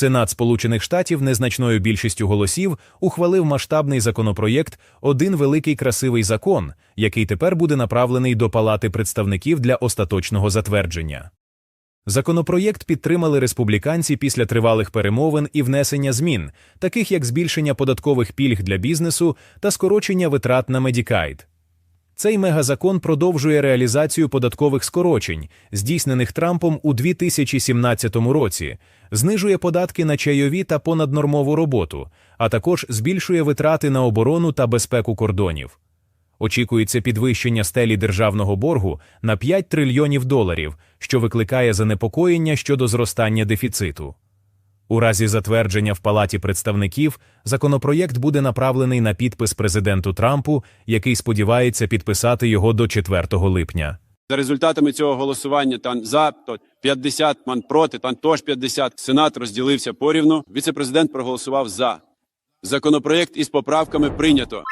Сенат Сполучених Штатів незначною більшістю голосів ухвалив масштабний законопроєкт Один великий красивий закон, який тепер буде направлений до Палати представників для остаточного затвердження. Законопроєкт підтримали республіканці після тривалих перемовин і внесення змін, таких як збільшення податкових пільг для бізнесу та скорочення витрат на медікайд. Цей мегазакон продовжує реалізацію податкових скорочень, здійснених Трампом у 2017 році, знижує податки на чайові та понаднормову роботу, а також збільшує витрати на оборону та безпеку кордонів. Очікується підвищення стелі державного боргу на 5 трильйонів доларів, що викликає занепокоєння щодо зростання дефіциту. У разі затвердження в Палаті представників законопроєкт буде направлений на підпис президенту Трампу, який сподівається підписати його до 4 липня. За результатами цього голосування там за то 50 ман проти, там теж 50. Сенат розділився порівну. Віце-президент проголосував за. Законопроєкт із поправками прийнято.